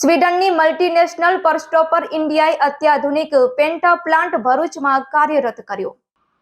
સ્વીડનની multinational પરસ્ટોપર ઇન્ડિયાએ અત્યાધુનિક પેન્ટા plant ભરૂચમાં કાર્યરત કર્યો.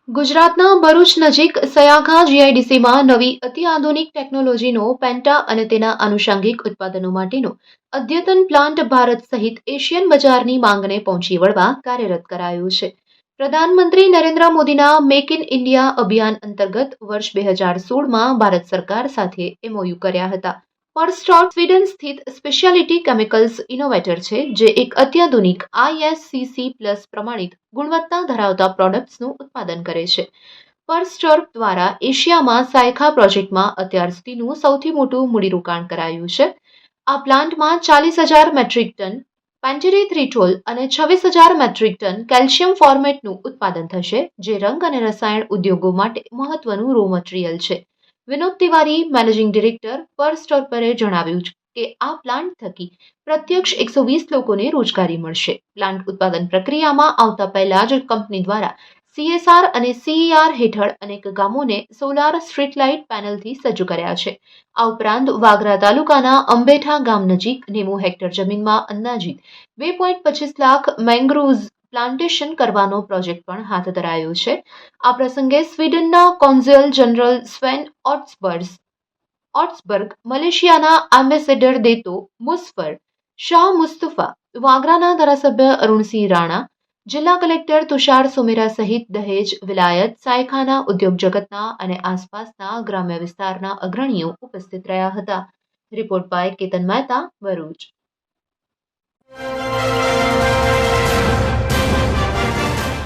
ગુજરાતના ભરૂચ નજીક સયાઘા જીઆઈડીસીમાં નવી અતિઆધુનિક ટેકનોલોજીનો પેન્ટા અને તેના આનુષંગિક ઉત્પાદનો માટેનો અદ્યતન પ્લાન્ટ ભારત સહિત એશિયન બજારની માંગને પહોંચી વળવા કાર્યરત કરાયું છે. પ્રધાનમંત્રી નરેન્દ્ર મોદીના મેક ઇન ઇન્ડિયા અભિયાન અંતર્ગત વર્ષ બે હજાર સોળમાં ભારત સરકાર સાથે એમઓયુ કર્યા હતા. પરસ્ટોટ સ્વીડન સ્થિત સ્પેશિયાલિટી કેમિકલ્સ ઇનોવેટર છે, જે એક અત્યાધુનિક આઈએસસીસી પ્લસ પ્રમાણિત ગુણવત્તા ધરાવતા પ્રોડક્ટ્સનું ઉત્પાદન કરે છે. પરસ્ટોર્પ દ્વારા એશિયામાં સાયખા પ્રોજેક્ટમાં અત્યાર સુધીનું સૌથી મોટું મૂડીરોકાણ કરાયું છે. આ પ્લાન્ટમાં ચાલીસ હજાર મેટ્રિક ટન પેન્ટેરેથ્રિટોલ અને છવ્વીસ હજાર મેટ્રિક ટન કેલ્શિયમ ફોર્મેટનું ઉત્પાદન થશે, જે રંગ અને રસાયણ ઉદ્યોગો માટે મહત્વનું રો મટીરિયલ છે. વિનોદ તિવારી મેનેજિંગ ડિરેક્ટર પર સ્ટોપરે જણાવ્યું છે કે આ પ્લાન્ટ થકી પ્રત્યક્ષ એકસો વીસ લોકોને રોજગારી મળશે. પ્લાન્ટ ઉત્પાદન પ્રક્રિયામાં આવતા પહેલા જ કંપની દ્વારા સીએસઆર અને સીઈઆર હેઠળ અનેક ગામોને સોલાર સ્ટ્રીટ લાઇટ પેનલથી સજ્જ કર્યા છે. આ ઉપરાંત વાગરા તાલુકાના અંબેઠા ગામ નજીક નેવું હેક્ટર જમીનમાં અંદાજિત બે પોઈન્ટ પચીસ લાખ મેંગ્રુવ્સ પ્લાન્ટેશન કરવાનો પ્રોજેક્ટ પણ હાથ ધરાયો છે. આ પ્રસંગે સ્વીડનના કોન્ઝલ જનરલ સ્વેન ઓટ્સબર્સ ઓટ્સબર્ગ, મલેશિયાના એમ્બેસેડર દેતો મુસ્ફર શાહ મુસ્તફા, વાગરાના ધારાસભ્ય અરુણસિંહ રાણા, જિલ્લા કલેક્ટર તુષાર સુમેરા સહિત દહેજ, વિલાયત, સાયખાના ઉદ્યોગ જગતના અને આસપાસના ગ્રામ્ય વિસ્તારના અગ્રણીઓ ઉપસ્થિત રહ્યા હતા. Report by Ketan Mehta Bharuch.